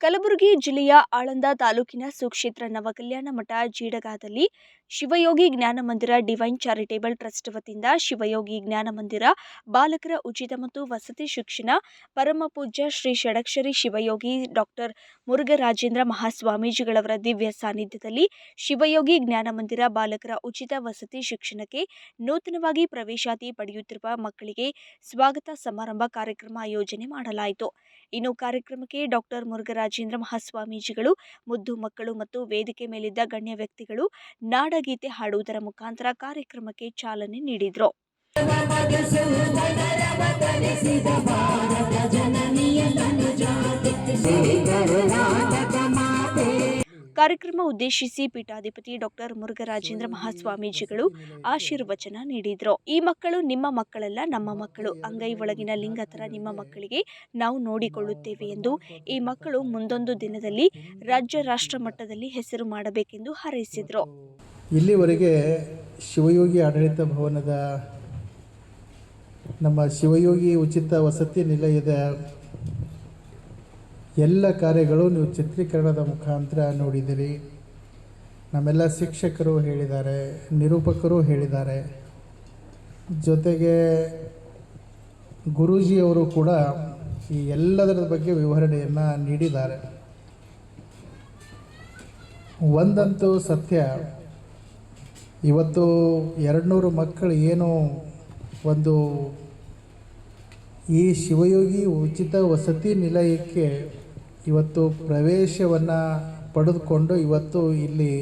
ಕಲಬುರಗಿ ಜಿಲ್ಲೆಯ ಆಳಂದ ತಾಲೂಕಿನ ಸುಕ್ಷೇತ್ರ ನವಕಲ್ಯಾಣ ಮಠ ಜೀಡಗಾದಲ್ಲಿ ಶಿವಯೋಗಿ ಜ್ಞಾನ ಮಂದಿರ ಡಿವೈನ್ ಚಾರಿಟೇಬಲ್ ಟ್ರಸ್ಟ್ ವತಿಯಿಂದ ಶಿವಯೋಗಿ ಜ್ಞಾನ ಮಂದಿರ, ಬಾಲಕರ ಉಚಿತ ಮತ್ತು ವಸತಿ ಶಿಕ್ಷಣ, ಪರಮ ಪೂಜ್ಯ ಶ್ರೀ ಷಡಕ್ಷರಿ ಶಿವಯೋಗಿ ಡಾಕ್ಟರ್ ಮುರುಘರಾಜೇಂದ್ರ ಮಹಾಸ್ವಾಮೀಜಿಗಳವರ ದಿವ್ಯ ಸಾನ್ನಿಧ್ಯದಲ್ಲಿ ಶಿವಯೋಗಿ ಜ್ಞಾನ ಮಂದಿರ ಬಾಲಕರ ಉಚಿತ ವಸತಿ ಶಿಕ್ಷಣಕ್ಕೆ ನೂತನವಾಗಿ ಪ್ರವೇಶಾತಿ ಪಡೆಯುತ್ತಿರುವ ಮಕ್ಕಳಿಗೆ ಸ್ವಾಗತ ಸಮಾರಂಭ ಕಾರ್ಯಕ್ರಮ ಆಯೋಜನೆ ಮಾಡಲಾಯಿತು. ಇನ್ನು ಕಾರ್ಯಕ್ರಮಕ್ಕೆ ಡಾಕ್ಟರ್ ಮುರುಘರಾಜೇಂದ್ರ ಮಹಾಸ್ವಾಮೀಜಿಗಳು, ಮುದ್ದು ಮಕ್ಕಳು ಮತ್ತು ವೇದಿಕೆ ಮೇಲಿದ್ದ ಗಣ್ಯ ವ್ಯಕ್ತಿಗಳು ನಾಡಗೀತೆ ಹಾಡುವುದರ ಮುಖಾಂತರ ಕಾರ್ಯಕ್ರಮಕ್ಕೆ ಚಾಲನೆ ನೀಡಿದರು. ಕಾರ್ಯಕ್ರಮ ಉದ್ದೇಶಿಸಿ ಪೀಠಾಧಿಪತಿ ಡಾಕ್ಟರ್ ಮುರುಘರಾಜೇಂದ್ರ ಮಹಾಸ್ವಾಮೀಜಿಗಳು ಆಶೀರ್ವಚನ ನೀಡಿದ್ರು. ಈ ಮಕ್ಕಳು ನಿಮ್ಮ ಮಕ್ಕಳಲ್ಲ ನಮ್ಮ ಮಕ್ಕಳು. ಅಂಗೈ ಒಳಗಿನ ಲಿಂಗ ತರ ನಿಮ್ಮ ಮಕ್ಕಳಿಗೆ ನಾವು ನೋಡಿಕೊಳ್ಳುತ್ತೇವೆ ಎಂದು ಈ ಮಕ್ಕಳು ಮುಂದೊಂದು ದಿನದಲ್ಲಿ ರಾಜ್ಯ ರಾಷ್ಟ್ರ ಮಟ್ಟದಲ್ಲಿ ಹೆಸರು ಮಾಡಬೇಕೆಂದು ಹಾರೈಸಿದ್ರು. ಇಲ್ಲಿವರೆಗೆ ಶಿವಯೋಗಿ ಆಡಳಿತ ಭವನದ ನಮ್ಮ ಶಿವಯೋಗಿ ಉಚಿತ ವಸತಿ ನಿಲಯದ ಎಲ್ಲ ಕಾರ್ಯಗಳು ನೀವು ಚಿತ್ರೀಕರಣದ ಮುಖಾಂತರ ನೋಡಿದಿರಿ ನಮ್ಮೆಲ್ಲ ಶಿಕ್ಷಕರು ಹೇಳಿದ್ದಾರೆ, ನಿರೂಪಕರು ಹೇಳಿದ್ದಾರೆ. ಜೊತೆಗೆ ಗುರೂಜಿಯವರು ಕೂಡ ಈ ಎಲ್ಲದರ ಬಗ್ಗೆ ವಿವರಣೆಯನ್ನು ನೀಡಿದ್ದಾರೆ. ಒಂದಂತೂ ಸತ್ಯ, ಇವತ್ತು ಎರಡುನೂರು ಮಕ್ಕಳು ಏನು ಒಂದು ಈ ಶಿವಯೋಗಿ ಉಚಿತ ವಸತಿ ನಿಲಯಕ್ಕೆ ಇವತ್ತು ಪ್ರವೇಶವನ್ನು ಪಡೆದುಕೊಂಡು ಇವತ್ತು ಇಲ್ಲಿ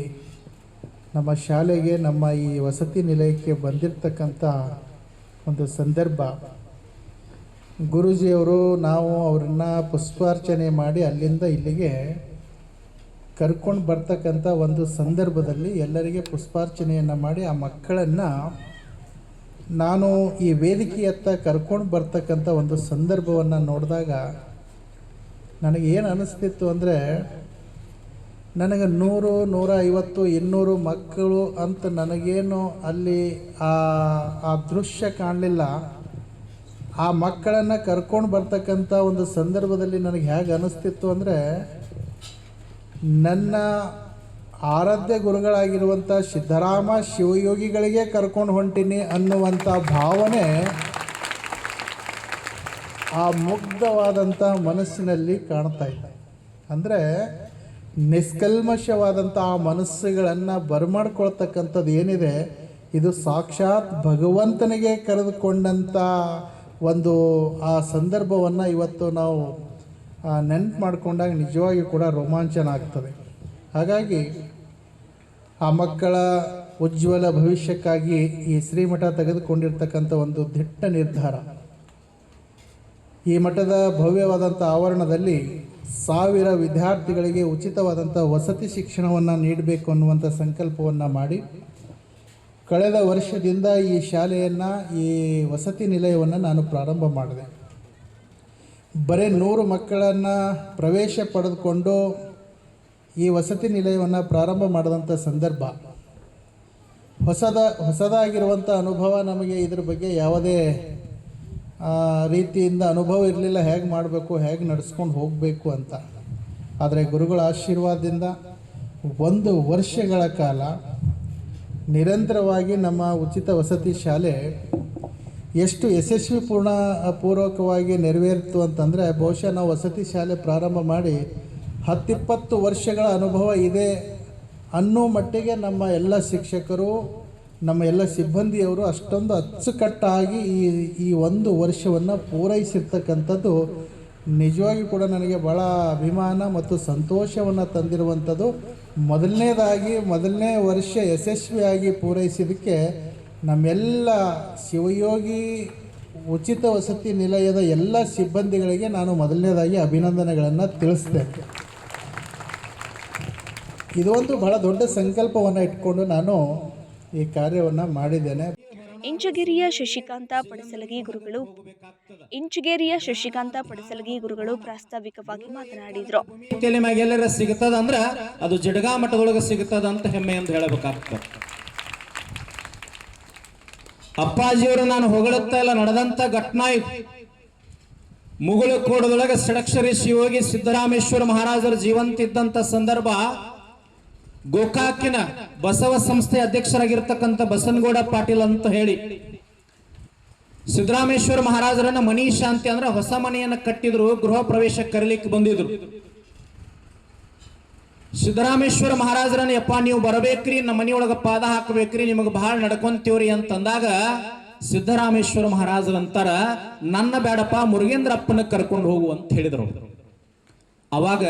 ನಮ್ಮ ಶಾಲೆಗೆ, ನಮ್ಮ ಈ ವಸತಿ ನಿಲಯಕ್ಕೆ ಬಂದಿರತಕ್ಕಂಥ ಒಂದು ಸಂದರ್ಭ. ಗುರೂಜಿಯವರು ನಾವು ಅವ್ರನ್ನ ಪುಷ್ಪಾರ್ಚನೆ ಮಾಡಿ ಅಲ್ಲಿಂದ ಇಲ್ಲಿಗೆ ಕರ್ಕೊಂಡು ಬರ್ತಕ್ಕಂಥ ಒಂದು ಸಂದರ್ಭದಲ್ಲಿ ಎಲ್ಲರಿಗೆ ಪುಷ್ಪಾರ್ಚನೆಯನ್ನು ಮಾಡಿ ಆ ಮಕ್ಕಳನ್ನು ನಾನು ಈ ವೇದಿಕೆಯತ್ತ ಕರ್ಕೊಂಡು ಬರ್ತಕ್ಕಂಥ ಒಂದು ಸಂದರ್ಭವನ್ನು ನೋಡಿದಾಗ ನನಗೆ ಏನು ಅನ್ನಿಸ್ತಿತ್ತು ಅಂದರೆ, ನನಗೆ ನೂರು ನೂರ ಐವತ್ತು ಇನ್ನೂರು ಮಕ್ಕಳು ಅಂತ ನನಗೇನು ಅಲ್ಲಿ ಆ ಆ ದೃಶ್ಯ ಕಾಣಲಿಲ್ಲ. ಆ ಮಕ್ಕಳನ್ನು ಕರ್ಕೊಂಡು ಬರ್ತಕ್ಕಂಥ ಒಂದು ಸಂದರ್ಭದಲ್ಲಿ ನನಗೆ ಹೇಗೆ ಅನ್ನಿಸ್ತಿತ್ತು ಅಂದರೆ, ನನ್ನ ಆರಾಧ್ಯ ಗುರುಗಳಾಗಿರುವಂಥ ಸಿದ್ದರಾಮ ಶಿವಯೋಗಿಗಳಿಗೆ ಕರ್ಕೊಂಡು ಹೊಂಟೀನಿ ಅನ್ನುವಂಥ ಭಾವನೆ ಆ ಮುಗ್ಧವಾದಂಥ ಮನಸ್ಸಿನಲ್ಲಿ ಕಾಣ್ತಾ ಇದ್ದ ಅಂದರೆ ನಿಷ್ಕಲ್ಮಶವಾದಂಥ ಆ ಮನಸ್ಸುಗಳನ್ನು ಬರಮಾಡ್ಕೊಳ್ತಕ್ಕಂಥದ್ದು ಏನಿದೆ? ಇದು ಸಾಕ್ಷಾತ್ ಭಗವಂತನಿಗೆ ಕರೆದುಕೊಂಡಂಥ ಒಂದು ಆ ಸಂದರ್ಭವನ್ನು ಇವತ್ತು ನಾವು ನೆನ್ಪು ಮಾಡಿಕೊಂಡಾಗ ನಿಜವಾಗಿಯೂ ಕೂಡ ರೋಮಾಂಚನ ಆಗ್ತದೆ. ಹಾಗಾಗಿ ಆ ಮಕ್ಕಳ ಉಜ್ವಲ ಭವಿಷ್ಯಕ್ಕಾಗಿ ಈ ಶ್ರೀಮಠ ತೆಗೆದುಕೊಂಡಿರ್ತಕ್ಕಂಥ ಒಂದು ದಿಟ್ಟ ನಿರ್ಧಾರ. ಈ ಮಠದ ಭವ್ಯವಾದಂಥ ಆವರಣದಲ್ಲಿ ಸಾವಿರ ವಿದ್ಯಾರ್ಥಿಗಳಿಗೆ ಉಚಿತವಾದಂಥ ವಸತಿ ಶಿಕ್ಷಣವನ್ನು ನೀಡಬೇಕು ಅನ್ನುವಂಥ ಸಂಕಲ್ಪವನ್ನು ಮಾಡಿ ಕಳೆದ ವರ್ಷದಿಂದ ಈ ಶಾಲೆಯನ್ನು, ಈ ವಸತಿ ನಿಲಯವನ್ನು ನಾನು ಪ್ರಾರಂಭ ಮಾಡಿದೆ. ಬರೀ ನೂರು ಮಕ್ಕಳನ್ನು ಪ್ರವೇಶ ಪಡೆದುಕೊಂಡು ಈ ವಸತಿ ನಿಲಯವನ್ನು ಪ್ರಾರಂಭ ಮಾಡಿದಂಥ ಸಂದರ್ಭ. ಹೊಸದ, ಹೊಸದಾಗಿರುವಂಥ ಅನುಭವ ನಮಗೆ ಇದ್ರ ಬಗ್ಗೆ ಯಾವುದೇ ರೀತಿಯಿಂದ ಅನುಭವ ಇರಲಿಲ್ಲ, ಹೇಗೆ ಮಾಡಬೇಕು, ಹೇಗೆ ನಡೆಸ್ಕೊಂಡು ಹೋಗಬೇಕು ಅಂತ. ಆದರೆ ಗುರುಗಳ ಆಶೀರ್ವಾದದಿಂದ ಒಂದು ವರ್ಷಗಳ ಕಾಲ ನಿರಂತರವಾಗಿ ನಮ್ಮ ಉಚಿತ ವಸತಿ ಶಾಲೆ ಎಷ್ಟು ಯಶಸ್ವಿ ಪೂರ್ಣ ಪೂರ್ವಕವಾಗಿ ನೆರವೇರಿತು ಅಂತಂದರೆ ಬಹುಶಃ ನಾವು ವಸತಿ ಶಾಲೆ ಪ್ರಾರಂಭ ಮಾಡಿ ಹತ್ತಿಪ್ಪತ್ತು ವರ್ಷಗಳ ಅನುಭವ ಇದೆ ಅನ್ನೋ ಮಟ್ಟಿಗೆ ನಮ್ಮ ಎಲ್ಲ ಶಿಕ್ಷಕರು ನಮ್ಮ ಎಲ್ಲ ಸಿಬ್ಬಂದಿಯವರು ಅಷ್ಟೊಂದು ಅಚ್ಚುಕಟ್ಟಾಗಿ ಈ ಈ ಒಂದು ವರ್ಷವನ್ನು ಪೂರೈಸಿರ್ತಕ್ಕಂಥದ್ದು ನಿಜವಾಗಿ ಕೂಡ ನನಗೆ ಭಾಳ ಅಭಿಮಾನ ಮತ್ತು ಸಂತೋಷವನ್ನು ತಂದಿರುವಂಥದ್ದು. ಮೊದಲನೇದಾಗಿ, ಮೊದಲನೇ ವರ್ಷ ಯಶಸ್ವಿಯಾಗಿ ಪೂರೈಸಿದ್ದಕ್ಕೆ ನಮ್ಮೆಲ್ಲ ಶಿವಯೋಗಿ ಉಚಿತ ವಸತಿ ನಿಲಯದ ಎಲ್ಲ ಸಿಬ್ಬಂದಿಗಳಿಗೆ ನಾನು ಮೊದಲನೇದಾಗಿ ಅಭಿನಂದನೆಗಳನ್ನು ತಿಳಿಸಿದೆ ಇದೊಂದು ಬಹಳ ದೊಡ್ಡ ಸಂಕಲ್ಪವನ್ನು ಇಟ್ಕೊಂಡು ನಾನು ಈ ಕಾರ್ಯವನ್ನು ಮಾಡಿದ್ದೇನೆ. ಇಂಚಗೇರಿಯ ಶಶಿಕಾಂತ ಪಡಸಲಗಿ ಗುರುಗಳು ಇಂಚಗೇರಿಯ ಶಶಿಕಾಂತ ಪಡಸಲಗಿ ಗುರುಗಳು ಪ್ರಾಸ್ತಾವಿಕವಾಗಿ ಮಾತನಾಡಿದ್ರು. ಎಲ್ಲರ ಸಿಗುತ್ತದ ಅಂದ್ರ ಅದು ಜಡಗಾ ಮಠದೊಳಗೆ ಸಿಗುತ್ತದ ಅಂತ ಹೆಮ್ಮೆ ಅಂತ ಹೇಳಬೇಕಾಗ್ತದೆ. ಅಪ್ಪಾಜಿಯವರು ನಾನು ಹೊಗಳುತ್ತಾ ಇಲ್ಲ ನಡೆದಂತ ಘಟನಾ ಇದು ಮುಗುಳು ಕೋಡದೊಳಗೆ ಷಡಕ್ಷರಿ ಶಿವಯೋಗಿ ಸಿದ್ದರಾಮೇಶ್ವರ ಮಹಾರಾಜರ ಜೀವಂತ ಇದ್ದಂತ ಸಂದರ್ಭ ಗೋಕಾಕಿನ ಬಸವ ಸಂಸ್ಥೆ ಅಧ್ಯಕ್ಷರಾಗಿರ್ತಕ್ಕಂಥ ಬಸನಗೌಡ ಪಾಟೀಲ್ ಅಂತ ಹೇಳಿ ಸಿದ್ದರಾಮೇಶ್ವರ ಮಹಾರಾಜರನ್ನ ಮನಿ ಶಾಂತಿ ಅಂದ್ರೆ ಹೊಸ ಮನೆಯನ್ನ ಕಟ್ಟಿದ್ರು, ಗೃಹ ಪ್ರವೇಶ ಕರೀಲಿಕ್ಕೆ ಬಂದಿದ್ರು. ಸಿದ್ದರಾಮೇಶ್ವರ ಮಹಾರಾಜರನ್ನ ಯಪ್ಪ ನೀವು ಬರಬೇಕ್ರಿ, ನಮ್ಮ ಮನಿಯೊಳಗ ಪಾದ ಹಾಕಬೇಕ್ರಿ, ನಿಮಗೆ ಬಹಳ ನಡ್ಕೊಂತೀವ್ರಿ ಅಂತಂದಾಗ ಸಿದ್ದರಾಮೇಶ್ವರ ಮಹಾರಾಜರಂತಾರ, ನನ್ನ ಬೇಡಪ್ಪ ಮುರುಗೇಂದ್ರಪ್ಪನ ಕರ್ಕೊಂಡು ಹೋಗು ಅಂತ ಹೇಳಿದ್ರು ಅವಾಗ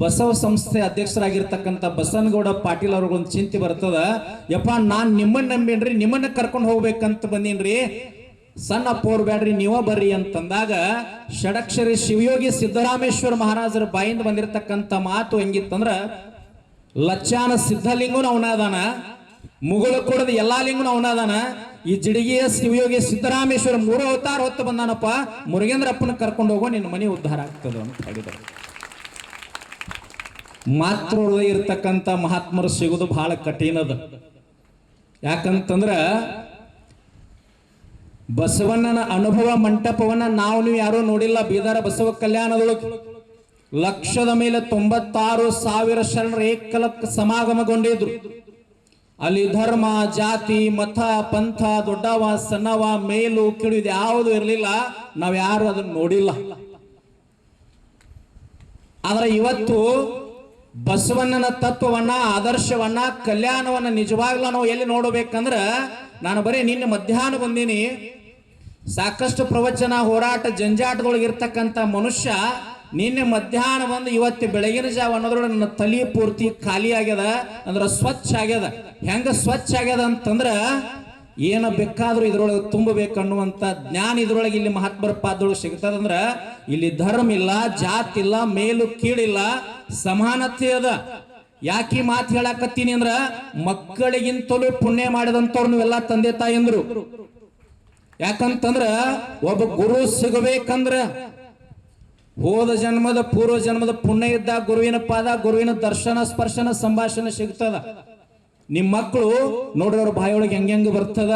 ಬಸವ ಸಂಸ್ಥೆ ಅಧ್ಯಕ್ಷರಾಗಿರ್ತಕ್ಕಂಥ ಬಸನಗೌಡ ಪಾಟೀಲ್ ಅವ್ರಿಗೊಂದು ಚಿಂತೆ ಬರ್ತದ. ಯಪ್ಪ, ನಾನ್ ನಿಮ್ಮನ್ನ ನಂಬೇನ್ರಿ, ನಿಮ್ಮನ್ನ ಕರ್ಕೊಂಡು ಹೋಗ್ಬೇಕಂತ ಬಂದೀನ್ರಿ. ಸಣ್ಣ ಪೋರ್ ಬ್ಯಾಡ್ರಿ, ನೀವ ಬರ್ರಿ ಅಂತಂದಾಗ ಷಡಕ್ಷರಿ ಶಿವಯೋಗಿ ಸಿದ್ದರಾಮೇಶ್ವರ ಮಹಾರಾಜರ ಬಾಯಿಂದ ಬಂದಿರತಕ್ಕಂಥ ಮಾತು ಹೆಂಗಿತ್ತಂದ್ರ, ಲಚ್ಚಾನ ಸಿದ್ಧಲಿಂಗನು ಅವನಾದಾನ, ಮುಗುಳು ಕೂಡದ ಎಲ್ಲಾ ಲಿಂಗನು ಅವನಾದಾನ. ಈ ಜಿಡಿಗೆಯ ಶಿವಯೋಗಿ ಸಿದ್ದರಾಮೇಶ್ವರ ಮೂರು ಅವತಾರ ಹೊತ್ತು ಬಂದಾನಪ್ಪ, ಮುರುಗೇಂದ್ರಪ್ಪನ ಕರ್ಕೊಂಡು ಹೋಗೋ ನಿನ್ನ ಮನೆ ಉದ್ಧಾರ ಆಗ್ತದೆ ಅಂತ ಹೇಳಿದರು. ಮಾತೃ ಇರ್ತಕ್ಕಂಥ ಮಹಾತ್ಮರು ಸಿಗೋದು ಬಹಳ ಕಠಿಣದ. ಯಾಕಂತಂದ್ರ ಬಸವಣ್ಣನ ಅನುಭವ ಮಂಟಪವನ್ನ ನಾವು ನೀವು ಯಾರೂ ನೋಡಿಲ್ಲ, ಬೀದರ ಬಸವ ಕಲ್ಯಾಣದೊಳಗೆ. ಲಕ್ಷದ ಮೇಲೆ ತೊಂಬತ್ತಾರು ಸಾವಿರ ಶರಣರು ಏಕಲಕ್ಕ ಸಮಾಗಮಗೊಂಡಿದ್ರು. ಅಲ್ಲಿ ಧರ್ಮ, ಜಾತಿ, ಮತ, ಪಂಥ, ದೊಡ್ಡವ, ಸಣ್ಣವ, ಮೇಲು ಕಿಡು ಇದು ಯಾವುದು ಇರಲಿಲ್ಲ, ನಾವು ಯಾರು ಅದನ್ನ ನೋಡಿಲ್ಲ. ಆದ್ರೆ ಇವತ್ತು ಬಸವಣ್ಣನ ತತ್ವವನ್ನ, ಆದರ್ಶವನ್ನ, ಕಲ್ಯಾಣವನ್ನ ನಿಜವಾಗ್ಲೂ ನಾವು ಎಲ್ಲಿ ನೋಡಬೇಕಂದ್ರ ನಾನು ಬರೀ ನಿನ್ನೆ ಮಧ್ಯಾಹ್ನ ಬಂದೀನಿ. ಸಾಕಷ್ಟು ಪ್ರವಚನ, ಹೋರಾಟ ಜಂಜಾಟದೊಳಗೆ ಇರ್ತಕ್ಕಂಥ ಮನುಷ್ಯ ನಿನ್ನೆ ಮಧ್ಯಾಹ್ನ ಬಂದು ಇವತ್ತು ಬೆಳಗಿನ ಜಾವ ಅನ್ನೋದ್ರೊಳಗೆ ನನ್ನ ತಲೆ ಪೂರ್ತಿ ಖಾಲಿ ಆಗ್ಯದ ಅಂದ್ರೆ ಸ್ವಚ್ಛ ಆಗ್ಯದ. ಹೆಂಗ ಸ್ವಚ್ಛ ಆಗ್ಯದ ಅಂತಂದ್ರ ಏನ ಬೇಕಾದ್ರೂ ಇದ್ರೊಳಗೆ ತುಂಬಬೇಕನ್ನುವಂತ ಜ್ಞಾನ ಇದ್ರೊಳಗೆ ಇಲ್ಲಿ ಮಹಾತ್ಮರ ಪಾದೊಳಗೆ ಸಿಗ್ತದಂದ್ರ ಇಲ್ಲಿ ಧರ್ಮ ಇಲ್ಲ, ಜಾತಿ ಇಲ್ಲ, ಮೇಲು ಕೀಳಿಲ್ಲ ಸಮಾನತೆ ಅದ. ಯಾಕೆ ಮಾತು ಹೇಳಾಕತ್ತೀನಿ ಅಂದ್ರ ಮಕ್ಕಳಿಗಿಂತಲೂ ಪುಣ್ಯ ಮಾಡಿದಂತವ್ರನ್ನು ಎಲ್ಲ ತಂದೆ ತಾಯಂದ್ರು. ಯಾಕಂತಂದ್ರ ಒಬ್ಬ ಗುರು ಸಿಗಬೇಕಂದ್ರ ಹೋದ ಜನ್ಮದ, ಪೂರ್ವ ಜನ್ಮದ ಪುಣ್ಯ ಇದ್ದ ಗುರುವಿನ ಪಾದ, ಗುರುವಿನ ದರ್ಶನ, ಸ್ಪರ್ಶನ, ಸಂಭಾಷಣೆ ಸಿಗ್ತದ. ನಿಮ್ ಮಕ್ಕಳು ನೋಡ್ರವ್ರ ಬಾಯೊಳಗೆ ಹೆಂಗ್ ಬರ್ತದ?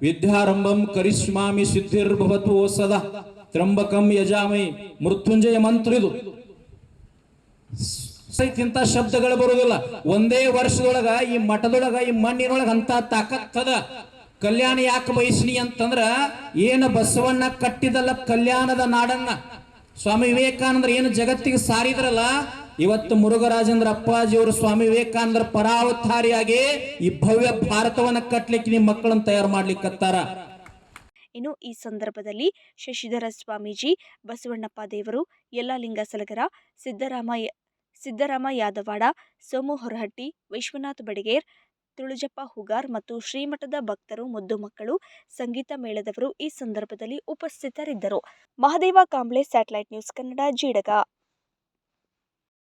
ವಿದ್ಯಾರಂಭಂ ಕರಿಷ್ಮಾಮಿ ಸಿದ್ಧಿರ್ಭವತು ಓಸದ ತ್ರಂಬಕಂ ಯಜಾಮಿ. ಮೃತ್ಯುಂಜಯ ಮಂತ್ರ ಇದು. ಇಂಥ ಶಬ್ದಗಳು ಬರುವುದಿಲ್ಲ. ಒಂದೇ ವರ್ಷದೊಳಗ, ಈ ಮಠದೊಳಗ, ಈ ಮಣ್ಣಿನೊಳಗ ಅಂತ ತಾಕತ್ತದ. ಕಲ್ಯಾಣ ಯಾಕೆ ಬಯಸ್ನಿ ಅಂತಂದ್ರ, ಏನ ಬಸವಣ್ಣ ಕಟ್ಟಿದಲ್ಲ ಕಲ್ಯಾಣದ ನಾಡನ್ನ. ಸ್ವಾಮಿ ವಿವೇಕಾನಂದ್ರ ಏನು ಜಗತ್ತಿಗೆ ಸಾರಿದ್ರಲ್ಲ ಇವತ್ತು ಮುರುಘರಾಜೇಂದ್ರ ಅಪ್ಪಾಜಿಯವರು ಸ್ವಾಮಿ ವಿವೇಕಾನಂದರ ಪರಾವತಾರಿಯಾಗಿ ಈ ಭವ್ಯ ಭಾರತವನ್ನ ಕಟ್ಟಲಿಕ್ಕೆ ನಿಮ್ಮ ಮಕ್ಕಳನ್ನ ತಯಾರು ಮಾಡ್ಲಿಕ್ಕತ್ತಾರ ಇನ್ನು ಈ ಸಂದರ್ಭದಲ್ಲಿ ಶಶಿಧರ ಸ್ವಾಮೀಜಿ, ಬಸವಣ್ಣಪ್ಪ ದೇವರು ಯಲ್ಲಾಲಿಂಗ ಸಲಗರ ಸಿದ್ದರಾಮ ಸಿದ್ದರಾಮ ಯಾದವಾಡ, ಸೋಮು ಹೊರಹಟ್ಟಿ, ವಿಶ್ವನಾಥ್ ಬಡಿಗೇರ್, ತುಳುಜಪ್ಪ ಹುಗಾರ್ ಮತ್ತು ಶ್ರೀಮಠದ ಭಕ್ತರು, ಮುದ್ದು ಮಕ್ಕಳು, ಸಂಗೀತ ಮೇಳದವರು ಈ ಸಂದರ್ಭದಲ್ಲಿ ಉಪಸ್ಥಿತರಿದ್ದರು. Mahadeva Kamble satellite news Kannada, Jidaga.